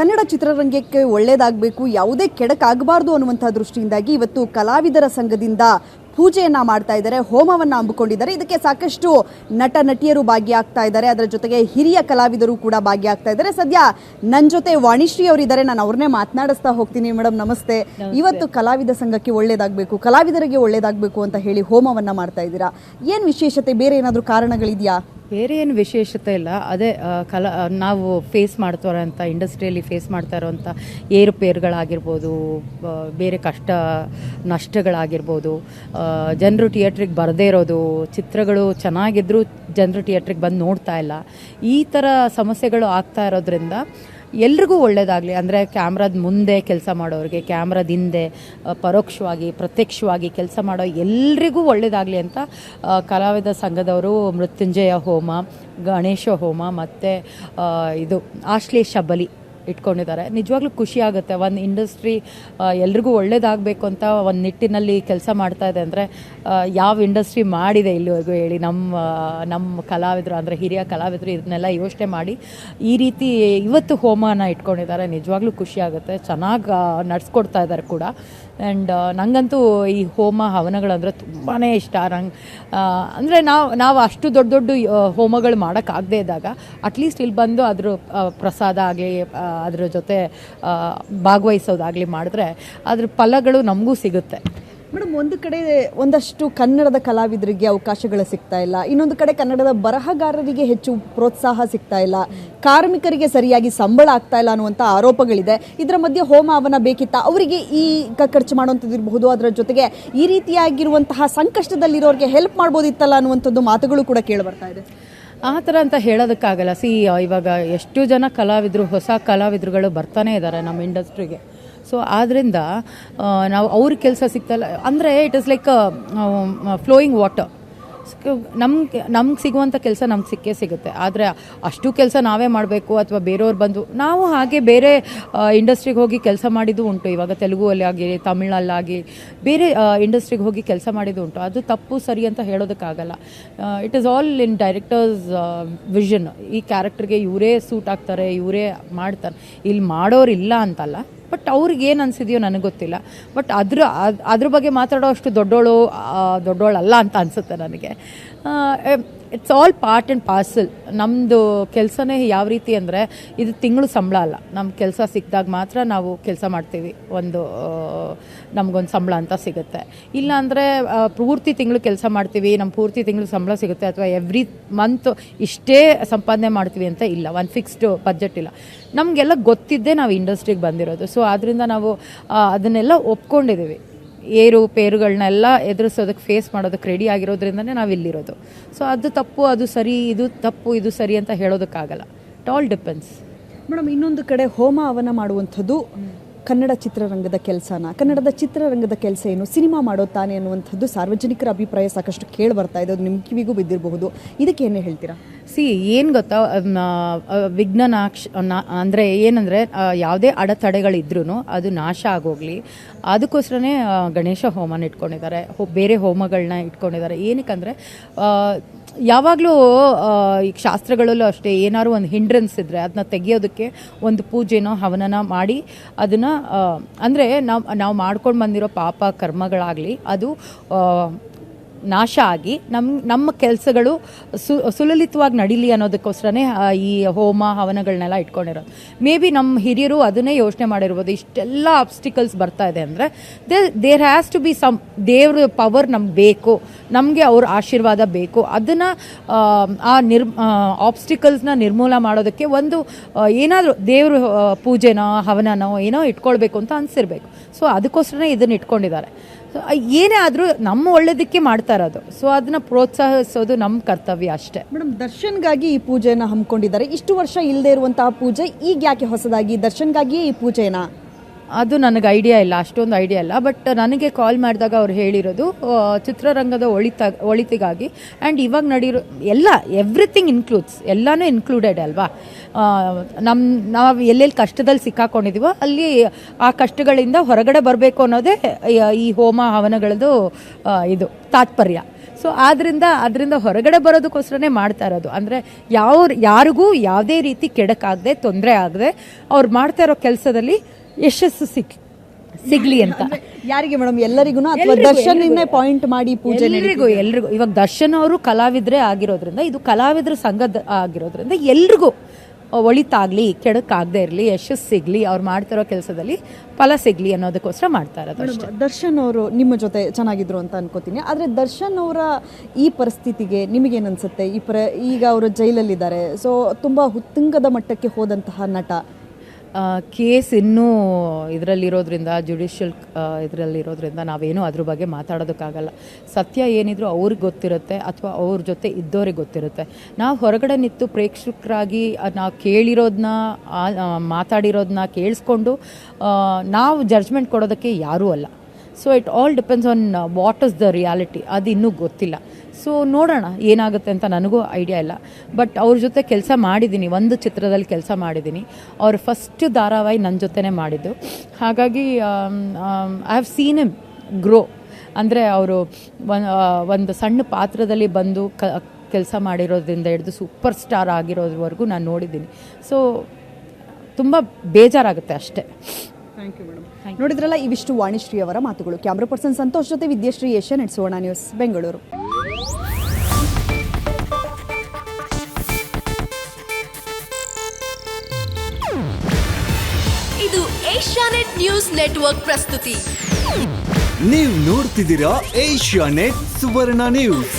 ಕನ್ನಡ ಚಿತ್ರರಂಗಕ್ಕೆ ಒಳ್ಳೇದಾಗಬೇಕು ಯಾವುದೇ ಕೆಡಕಾಗಬಾರ್ದು ಅನ್ನುವಂಥ ದೃಷ್ಟಿಯಿಂದಾಗಿ ಇವತ್ತು ಕಲಾವಿದರ ಸಂಘದಿಂದ ಪೂಜೆಯನ್ನ ಮಾಡ್ತಾ ಇದ್ದಾರೆ ಹೋಮವನ್ನ ಅಂಬಿಕೊಂಡಿದ್ದಾರೆ ಇದಕ್ಕೆ ಸಾಕಷ್ಟು ನಟ ನಟಿಯರು ಭಾಗಿಯಾಗ್ತಾ ಇದ್ದಾರೆ. ಅದರ ಜೊತೆಗೆ ಹಿರಿಯ ಕಲಾವಿದರು ಕೂಡ ಭಾಗಿಯಾಗ್ತಾ ಇದ್ದಾರೆ. ಸದ್ಯ ನನ್ನ ಜೊತೆ ವಾಣಿಶ್ರೀ ಅವರಿದ್ದಾರೆ. ನಾನು ಅವ್ರನ್ನೇ ಮಾತನಾಡಿಸ್ತಾ ಹೋಗ್ತೀನಿ ಮೇಡಮ್ ನಮಸ್ತೆ. ಇವತ್ತು ಕಲಾವಿದ ಸಂಘಕ್ಕೆ ಒಳ್ಳೇದಾಗಬೇಕು ಕಲಾವಿದರಿಗೆ ಒಳ್ಳೇದಾಗಬೇಕು ಅಂತ ಹೇಳಿ ಹೋಮವನ್ನ ಮಾಡ್ತಾ ಇದ್ದೀರಾ? ಏನು ವಿಶೇಷತೆ? ಬೇರೆ ಏನಾದರೂ ಕಾರಣಗಳಿದೆಯಾ? ಬೇರೆ ಏನು ವಿಶೇಷತೆ ಇಲ್ಲ. ಅದೇ ಕಲಾ ನಾವು ಫೇಸ್ ಮಾಡ್ತಾ ಇರೋಂಥ ಇಂಡಸ್ಟ್ರಿಯಲ್ಲಿ ಫೇಸ್ ಮಾಡ್ತಾ ಇರೋಂಥ ಏರುಪೇರುಗಳಾಗಿರ್ಬೋದು ಬೇರೆ ಕಷ್ಟ, ನಷ್ಟಗಳಾಗಿರ್ಬೋದು ಜನರು ಥಿಯೇಟ್ರಿಗೆ ಬರದೇ ಇರೋದು, ಚಿತ್ರಗಳು ಚೆನ್ನಾಗಿದ್ದರೂ ಜನರು ಥಿಯೇಟ್ರಿಗೆ ಬಂದು ನೋಡ್ತಾ ಇಲ್ಲ. ಈ ಥರ ಸಮಸ್ಯೆಗಳು ಆಗ್ತಾ ಇರೋದ್ರಿಂದ ಎಲ್ರಿಗೂ ಒಳ್ಳೆಯದಾಗಲಿ ಅಂದರೆ ಕ್ಯಾಮ್ರಾದ ಮುಂದೆ ಕೆಲಸ ಮಾಡೋರಿಗೆ, ಕ್ಯಾಮ್ರಾದ ಹಿಂದೆ ಪರೋಕ್ಷವಾಗಿ, ಪ್ರತ್ಯಕ್ಷವಾಗಿ ಕೆಲಸ ಮಾಡೋ ಎಲ್ರಿಗೂ ಒಳ್ಳೆಯದಾಗಲಿ ಅಂತ ಕಲಾವಿದ ಸಂಘದವರು ಮೃತ್ಯುಂಜಯ ಹೋಮ, ಗಣೇಶ ಹೋಮ ಮತ್ತು ಇದು ಆಶ್ಲೇಷ ಬಲಿ. ಇಟ್ಕೊಂಡಿದ್ದಾರೆ. ನಿಜವಾಗ್ಲೂ ಖುಷಿ ಆಗುತ್ತೆ. ಒಂದು ಇಂಡಸ್ಟ್ರಿ ಎಲ್ರಿಗೂ ಒಳ್ಳೇದಾಗಬೇಕು ಅಂತ ಒಂದು ನಿಟ್ಟಿನಲ್ಲಿ ಕೆಲಸ ಮಾಡ್ತಾ ಇದೆ ಅಂದರೆ ಯಾವ ಇಂಡಸ್ಟ್ರಿ ಮಾಡಿದೆ ಇಲ್ಲಿವರೆಗೂ ಹೇಳಿ ನಮ್ಮ ನಮ್ಮ ಕಲಾವಿದರು ಅಂದರೆ ಹಿರಿಯ ಕಲಾವಿದರು ಇದನ್ನೆಲ್ಲ ಯೋಚನೆ ಮಾಡಿ, ಈ ರೀತಿ ಇವತ್ತು ಹೋಮನ ಇಟ್ಕೊಂಡಿದ್ದಾರೆ. ನಿಜವಾಗ್ಲೂ ಖುಷಿ ಆಗುತ್ತೆ. ಚೆನ್ನಾಗಿ ನಡ್ಸ್ಕೊಡ್ತಾ ಇದ್ದಾರೆ ಕೂಡ. ಆ್ಯಂಡ್ ನನಗಂತೂ ಈ ಹೋಮ ಹವನಗಳಂದರೆ ತುಂಬಾ ಇಷ್ಟ. ನಂಗೆ ಅಂದರೆ ನಾವು ನಾವು ಅಷ್ಟು ದೊಡ್ಡ ದೊಡ್ಡ ಹೋಮಗಳು ಮಾಡೋಕ್ಕಾಗದೇ ಇದ್ದಾಗ, ಅಟ್ಲೀಸ್ಟ್ ಇಲ್ಲಿ ಬಂದು ಅದ್ರ ಪ್ರಸಾದ ಆಗಲಿ ಅದ್ರ ಜೊತೆ ಭಾಗವಹಿಸೋದಾಗಲಿ ಮಾಡಿದ್ರೆ ಅದ್ರ ಫಲಗಳು ನಮಗೂ ಸಿಗುತ್ತೆ. ಮೇಡಮ್, ಒಂದು ಕಡೆ ಒಂದಷ್ಟು ಕನ್ನಡದ ಕಲಾವಿದರಿಗೆ ಅವಕಾಶಗಳು ಸಿಗ್ತಾ ಇಲ್ಲ. ಇನ್ನೊಂದು ಕಡೆ ಕನ್ನಡದ ಬರಹಗಾರರಿಗೆ ಹೆಚ್ಚು ಪ್ರೋತ್ಸಾಹ ಸಿಗ್ತಾ ಇಲ್ಲ. ಕಾರ್ಮಿಕರಿಗೆ ಸರಿಯಾಗಿ ಸಂಬಳ ಆಗ್ತಾ ಇಲ್ಲ ಅನ್ನುವಂಥ ಆರೋಪಗಳಿದೆ. ಇದರ ಮಧ್ಯೆ ಹೋಮ ಅವನ ಬೇಕಿತ್ತ ಅವರಿಗೆ ಈ ಖರ್ಚು ಮಾಡುವಂಥದ್ದು ಇರಬಹುದು. ಅದರ ಜೊತೆಗೆ ಈ ರೀತಿಯಾಗಿರುವಂತಹ ಸಂಕಷ್ಟದಲ್ಲಿರೋರಿಗೆ ಹೆಲ್ಪ್ ಮಾಡ್ಬೋದಿತ್ತಲ್ಲ ಅನ್ನುವಂಥದ್ದು ಮಾತುಗಳು ಕೂಡ ಕೇಳಿ ಬರ್ತಾ ಇದೆ. ಆ ಥರ ಅಂತ ಹೇಳೋದಕ್ಕಾಗಲ್ಲ. ಸಿ ಇವಾಗ ಎಷ್ಟು ಜನ ಕಲಾವಿದರು, ಹೊಸ ಕಲಾವಿದರುಗಳು ಬರ್ತಾನೆ ಇದ್ದಾರೆ ನಮ್ಮ ಇಂಡಸ್ಟ್ರಿಗೆ. ಸೊ ಆದ್ದರಿಂದ ನಾವು ಅವ್ರ ಕೆಲಸ ಸಿಗ್ತಲ್ಲ. ಅಂದರೆ it is like flowing water ನಮ್ಗೆ ನಮ್ಗೆ ಸಿಗುವಂಥ ಕೆಲಸ ನಮ್ಗೆ ಸಿಕ್ಕೇ ಸಿಗುತ್ತೆ. ಆದರೆ ಅಷ್ಟು ಕೆಲಸ ನಾವೇ ಮಾಡಬೇಕು ಅಥವಾ ಬೇರೆಯವ್ರು ಬಂದು, ನಾವು ಹಾಗೆ ಬೇರೆ ಇಂಡಸ್ಟ್ರಿಗೆ ಹೋಗಿ ಕೆಲಸ ಮಾಡಿದ್ದು ಉಂಟು. ಇವಾಗ ತೆಲುಗುವಲ್ಲಿ ಆಗಿ ತಮಿಳಲ್ಲಾಗಿ, ಬೇರೆ ಇಂಡಸ್ಟ್ರಿಗೆ ಹೋಗಿ ಕೆಲಸ ಮಾಡಿದ್ದು ಉಂಟು. ಅದು ತಪ್ಪು, ಸರಿ ಅಂತ ಹೇಳೋದಕ್ಕಾಗಲ್ಲ. It is all in director's vision ಈ ಕ್ಯಾರೆಕ್ಟರ್ಗೆ ಇವರೇ ಸೂಟ್ ಆಗ್ತಾರೆ, ಇವರೇ ಮಾಡ್ತಾರೆ. ಇಲ್ಲಿ ಮಾಡೋರಿಲ್ಲ ಅಂತಲ್ಲ. ಬಟ್ ಅವ್ರಿಗೆ ಏನು ಅನಿಸಿದೆಯೋ ನನಗೆ ಗೊತ್ತಿಲ್ಲ. ಬಟ್ ಅದ್ರ, ಅದ್- ಅದ್ರ ಬಗ್ಗೆ ಮಾತಾಡೋ ಅಷ್ಟು ದೊಡ್ಡೋಳು ದೊಡ್ಡೋಳಲ್ಲ ಅಂತ ಅನಿಸುತ್ತೆ ನನಗೆ. It's all part and parcel ನಮ್ಮದು ಕೆಲಸನೇ ಯಾವ ರೀತಿ ಅಂದರೆ ಇದು ತಿಂಗಳು ಸಂಬಳ ಅಲ್ಲ. ನಮ್ಮ ಕೆಲಸ ಸಿಕ್ಕಿದಾಗ ಮಾತ್ರ ನಾವು ಕೆಲಸ ಮಾಡ್ತೀವಿ. ಒಂದು ನಮಗೊಂದು ಸಂಬಳ ಅಂತ ಸಿಗುತ್ತೆ. ಇಲ್ಲಾಂದರೆ ಪೂರ್ತಿ ತಿಂಗಳು ಕೆಲಸ ಮಾಡ್ತೀವಿ. ನಮ್ಮ ಪೂರ್ತಿ ತಿಂಗಳು ಸಂಬಳ ಸಿಗುತ್ತೆ ಅಥವಾ ಎವ್ರಿ ಮಂತ್ ಇಷ್ಟೇ ಸಂಪಾದನೆ ಮಾಡ್ತೀವಿ ಅಂತ ಇಲ್ಲ. ಒಂದು ಫಿಕ್ಸ್ಡ್ ಬಜೆಟ್ ಇಲ್ಲ. ನಮಗೆಲ್ಲ ಗೊತ್ತಿದ್ದೇ ನಾವು ಇಂಡಸ್ಟ್ರಿಗೆ ಬಂದಿರೋದು. ಸೊ ಆದ್ದರಿಂದ ನಾವು ಅದನ್ನೆಲ್ಲ ಒಪ್ಕೊಂಡಿದ್ದೀವಿ. ಏರು ಪೇರುಗಳನ್ನೆಲ್ಲ ಎದುರಿಸೋದಕ್ಕೆ ಫೇಸ್ ಮಾಡೋದಕ್ಕೆ ರೆಡಿ ಆಗಿರೋದ್ರಿಂದನೇ ನಾವು ಇಲ್ಲಿರೋದು. ಸೊ ಅದು ತಪ್ಪು, ಅದು ಸರಿ, ಇದು ತಪ್ಪು, ಇದು ಸರಿ ಅಂತ ಹೇಳೋದಕ್ಕಾಗಲ್ಲ. ಇಟ್ ಆಲ್ ಡಿಪೆಂಡ್ಸ್ ಮೇಡಮ್, ಇನ್ನೊಂದು ಕಡೆ ಹೋಮ ಅವನ ಮಾಡುವಂಥದ್ದು ಕನ್ನಡ ಚಿತ್ರರಂಗದ ಕೆಲಸನ? ಕನ್ನಡದ ಚಿತ್ರರಂಗದ ಕೆಲಸ ಏನು? ಸಿನಿಮಾ ಮಾಡೋ ತಾನೇ ಅನ್ನುವಂಥದ್ದು ಸಾರ್ವಜನಿಕರ ಅಭಿಪ್ರಾಯ ಸಾಕಷ್ಟು ಕೇಳಿ ಬರ್ತಾ ಇದೆ, ಅದು ನಿಮ್ಮ ಕಿವಿಗೂ ಬಿದ್ದಿರಬಹುದು. ಇದಕ್ಕೆ ಏನೇ ಹೇಳ್ತೀರಾ? ಸಿ, ಏನು ಗೊತ್ತಾ ವಿಘ್ನ ನಾಕ್ಷ ಅಂದರೆ ಏನಂದರೆ ಯಾವುದೇ ಅಡೆತಡೆಗಳಿದ್ರೂ ಅದು ನಾಶ ಆಗೋಗ್ಲಿ. ಅದಕ್ಕೋಸ್ಕರನೇ ಗಣೇಶ ಹೋಮನ ಇಟ್ಕೊಂಡಿದ್ದಾರೆ. ಹೋ, ಬೇರೆ ಹೋಮಗಳನ್ನ ಇಟ್ಕೊಂಡಿದ್ದಾರೆ. ಏನಕ್ಕಂದರೆ ಯಾವಾಗಲೂ ಈಗ ಶಾಸ್ತ್ರಗಳಲ್ಲೂ ಅಷ್ಟೇ ಏನಾದ್ರು ಒಂದು ಹಿಂಡ್ರೆನ್ಸ್ ಇದ್ದರೆ ಅದನ್ನ ತೆಗಿಯೋದಕ್ಕೆ ಒಂದು ಪೂಜೆನೋ, ಹವನನ ಮಾಡಿ ಅದನ್ನು ಅಂದರೆ ನಾವು ನಾವು ಮಾಡ್ಕೊಂಡು ಬಂದಿರೋ ಪಾಪ, ಕರ್ಮಗಳಾಗಲಿ, ಅದು ನಾಶ ಆಗಿ ನಮ್ಮ ನಮ್ಮ ಕೆಲಸಗಳು ಸು, ಸುಲಲಿತವಾಗಿ ನಡೀಲಿ ಅನ್ನೋದಕ್ಕೋಸ್ಕರನೇ ಈ ಹೋಮ ಹವನಗಳನ್ನೆಲ್ಲ ಇಟ್ಕೊಂಡಿರೋದು. ಮೇ ಬಿ ನಮ್ಮ ಹಿರಿಯರು ಅದನ್ನೇ ಯೋಚನೆ ಮಾಡಿರ್ಬೋದು. ಇಷ್ಟೆಲ್ಲ ಆಬ್ಸ್ಟಿಕಲ್ಸ್ ಬರ್ತಾ ಇದೆ ಅಂದರೆ the there has to be some ದೇವ್ರ ಪವರ್ ನಮ್ಗೆ ಬೇಕು, ನಮಗೆ ಅವ್ರ ಆಶೀರ್ವಾದ ಬೇಕು. ಅದನ್ನು, ಆ ನಿರ್ ಆಬ್ಸ್ಟಿಕಲ್ಸ್ನ ನಿರ್ಮೂಲ ಮಾಡೋದಕ್ಕೆ ಒಂದು ಏನಾದರೂ ದೇವ್ರ ಪೂಜೆನೋ, ಹವನನೋ ಏನೋ ಇಟ್ಕೊಳ್ಬೇಕು ಅಂತ ಅನಿಸಿರ್ಬೇಕು. ಸೊ ಅದಕ್ಕೋಸ್ಕರನೇ ಇದನ್ನು ಇಟ್ಕೊಂಡಿದ್ದಾರೆ. ಸೊ ಏನೇ ಆದರೂ ನಮ್ಮ ಒಳ್ಳೇದಕ್ಕೆ ಮಾಡ್ತಾ ಇರೋದು ಸೊ ಅದನ್ನ ಪ್ರೋತ್ಸಾಹಿಸೋದು ನಮ್ಮ ಕರ್ತವ್ಯ ಅಷ್ಟೇ. ಮೇಡಮ್, ದರ್ಶನ್ಗಾಗಿ ಈ ಪೂಜೆಯನ್ನು ಹಮ್ಮಿಕೊಂಡಿದ್ದಾರೆ. ಇಷ್ಟು ವರ್ಷ ಇಲ್ಲದೆ ಇರುವಂತಹ ಪೂಜೆ ಈಗ ಯಾಕೆ ಹೊಸದಾಗಿ? ದರ್ಶನ್ಗಾಗಿಯೇ ಈ ಪೂಜೆನಾ ಅದು ನನಗೆ ಐಡಿಯಾ ಇಲ್ಲ, ಅಷ್ಟೊಂದು ಐಡಿಯಾ ಇಲ್ಲ. ಬಟ್ ನನಗೆ ಕಾಲ್ ಮಾಡಿದಾಗ ಅವ್ರು ಹೇಳಿರೋದು ಚಿತ್ರರಂಗದ ಒಳಿತ, ಒಳಿತಿಗಾಗಿ. ಆ್ಯಂಡ್ ಇವಾಗ ನಡೀರೋ, ಎಲ್ಲ ಎವ್ರಿಥಿಂಗ್ ಇನ್ಕ್ಲೂಡ್ಸ್ ಎಲ್ಲನೂ ಇನ್ಕ್ಲೂಡೆಡ್ ಅಲ್ವಾ? ನಮ್ಮ ನಾವು ಎಲ್ಲೆಲ್ಲಿ ಕಷ್ಟದಲ್ಲಿ ಸಿಕ್ಕಾಕೊಂಡಿದ್ದೀವೋ ಅಲ್ಲಿ ಆ ಕಷ್ಟಗಳಿಂದ ಹೊರಗಡೆ ಬರಬೇಕು ಅನ್ನೋದೇ, ಈ- ಹೋಮ ಹವನಗಳದ್ದು ಇದು, ತಾತ್ಪರ್ಯ. ಸೊ ಆದ್ದರಿಂದ ಅದರಿಂದ ಹೊರಗಡೆ ಬರೋದಕ್ಕೋಸ್ಕರನೇ ಮಾಡ್ತಾ ಇರೋದು. ಅಂದರೆ ಯಾವ ಯಾರಿಗೂ ಯಾವುದೇ ರೀತಿ ಕೆಡಕಾಗದೆ, ತೊಂದರೆ ಆಗದೆ, ಅವ್ರು ಮಾಡ್ತಾ ಇರೋ ಕೆಲಸದಲ್ಲಿ ಯಶಸ್ಸು ಸಿಕ್ ಸಿಗ್ಲಿ ಅಂತ. ಯಾರಿಗೆ ಮೇಡಮ್? ಎಲ್ಲರಿಗೂ ಅಥವಾ ದರ್ಶನನ್ನೇ ದರ್ಶನ್ ಪಾಯಿಂಟ್ ಮಾಡಿ ಪೂಜೆ ಎಲ್ರಿಗೂ ಎಲ್ರಿಗೂ. ಇವಾಗ ದರ್ಶನ್ ಅವರು ಕಲಾವಿದ್ರೆ ಆಗಿರೋದ್ರಿಂದ ಇದು ಕಲಾವಿದ್ರ ಸಂಘದ ಆಗಿರೋದ್ರಿಂದ ಎಲ್ರಿಗೂ ಒಳಿತಾಗ್ಲಿ ಕೆಡಕಾಗದೇ ಇರಲಿ ಯಶಸ್ಸು ಸಿಗ್ಲಿ ಅವ್ರು ಮಾಡ್ತಿರೋ ಕೆಲಸದಲ್ಲಿ ಫಲ ಸಿಗ್ಲಿ ಅನ್ನೋದಕ್ಕೋಸ್ಕರ ಮಾಡ್ತಾ ಇರೋದು ಅಷ್ಟೇ. ದರ್ಶನ್ ಅವರು ನಿಮ್ಮ ಜೊತೆ ಚೆನ್ನಾಗಿದ್ರು ಅಂತ ಅನ್ಕೋತೀನಿ. ಆದ್ರೆ ದರ್ಶನ್ ಅವರ ಈ ಪರಿಸ್ಥಿತಿಗೆ ನಿಮಗೇನು ಅನ್ಸುತ್ತೆ? ಈ ಪ್ರ ಈಗ ಅವರು ಜೈಲಲ್ಲಿದ್ದಾರೆ. ಸೊ ತುಂಬಾ ಹುತ್ತುಂಗದ ಮಟ್ಟಕ್ಕೆ ಹೋದಂತಹ ನಟ ಕೇಸ್ ಇನ್ನೂ ಇದರಲ್ಲಿರೋದ್ರಿಂದ ಜುಡಿಷಿಯಲ್ ಇದರಲ್ಲಿರೋದ್ರಿಂದ ನಾವೇನೂ ಅದ್ರ ಬಗ್ಗೆ ಮಾತಾಡೋದಕ್ಕಾಗಲ್ಲ. ಸತ್ಯ ಏನಿದ್ರು ಅವ್ರಿಗೆ ಗೊತ್ತಿರುತ್ತೆ ಅಥವಾ ಅವ್ರ ಜೊತೆ ಇದ್ದವ್ರಿಗೆ ಗೊತ್ತಿರುತ್ತೆ. ನಾವು ಹೊರಗಡೆ ನಿಂತು ಪ್ರೇಕ್ಷಕರಾಗಿ ನಾವು ಕೇಳಿರೋದನ್ನ ಮಾತಾಡಿರೋದನ್ನ ಕೇಳಿಸ್ಕೊಂಡು ನಾವು ಜಡ್ಜ್ಮೆಂಟ್ ಕೊಡೋದಕ್ಕೆ ಯಾರೂ ಅಲ್ಲ. So it all depends on what is the reality ಅದು ಇನ್ನೂ ಗೊತ್ತಿಲ್ಲ. ಸೊ ನೋಡೋಣ ಏನಾಗುತ್ತೆ ಅಂತ ನನಗೂ ಐಡಿಯಾ ಇಲ್ಲ. ಬಟ್ ಅವ್ರ ಜೊತೆ ಕೆಲಸ ಮಾಡಿದ್ದೀನಿ. ಒಂದು ಚಿತ್ರದಲ್ಲಿ ಕೆಲಸ ಮಾಡಿದ್ದೀನಿ. ಅವ್ರ ಫಸ್ಟ್ ಧಾರಾವಾಹಿ ನನ್ನ ಜೊತೆನೇ ಮಾಡಿದ್ದು. ಹಾಗಾಗಿ I have scene M grow ಅಂದರೆ ಅವರು ಒಂದು ಸಣ್ಣ ಪಾತ್ರದಲ್ಲಿ ಬಂದು ಕ, ಕೆಲಸ ಮಾಡಿರೋದ್ರಿಂದ ಹಿಡಿದು ಸೂಪರ್ ಸ್ಟಾರ್ ಆಗಿರೋದ್ರವರೆಗೂ ನಾನು ನೋಡಿದ್ದೀನಿ. ಸೊ ತುಂಬ ಬೇಜಾರಾಗುತ್ತೆ ಅಷ್ಟೇ. ನೋಡಿದ್ರಲ್ಲ ಇವಿಷ್ಟು ವಾಣಿಶ್ರೀ ಅವರ ಮಾತುಗಳು. ಕ್ಯಾಮ್ರಾ ಪರ್ಸನ್ ಸಂತೋಷ್ ಜೊತೆ Vidyashree Asianet Suvarna news Bengaluru ಇದು ಏಷ್ಯಾನೆಟ್ ನ್ಯೂಸ್ ನೆಟ್ವರ್ಕ್ ಪ್ರಸ್ತುತಿ. ನೀವು ನೋಡ್ತಿದ್ದೀರಾ ಏಷ್ಯಾನೆಟ್ ಸುವರ್ಣ ನ್ಯೂಸ್